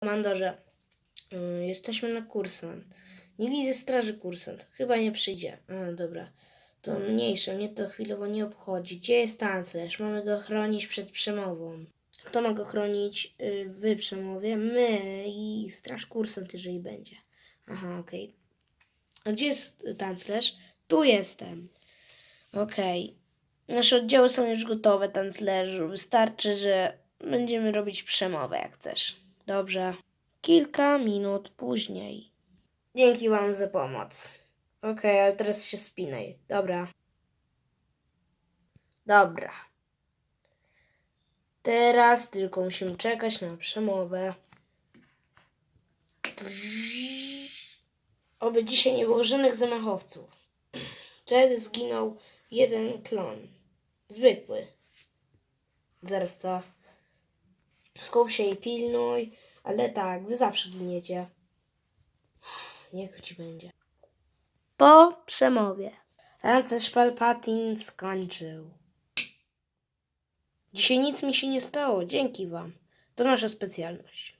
Komandorze, y, jesteśmy na kursant. Nie widzę straży kursant. Chyba nie przyjdzie. A, dobra. To mniejsze, mnie to chwilowo nie obchodzi. Gdzie jest kanclerz? Mamy go chronić przed przemową. Kto ma go chronić y, w przemowie? My i straż kursant, jeżeli będzie. Aha, okej. A gdzie jest kanclerz? Tu jestem. Okej. Nasze oddziały są już gotowe, kanclerzu. Wystarczy, że będziemy robić przemowę, jak chcesz. Dobrze. Kilka minut później. Dzięki wam za pomoc. Okej, ale teraz się spinaj. Dobra. Dobra. Teraz tylko musimy czekać na przemowę. Oby dzisiaj nie było żadnych zamachowców. Wtedy zginął jeden klon. Zwykły. Zaraz co? Skup się i pilnuj, ale tak, wy zawsze giniecie. Niech ci będzie. Po przemowie. Rancerz Palpatin skończył. Dzisiaj nic mi się nie stało, dzięki wam. To nasza specjalność.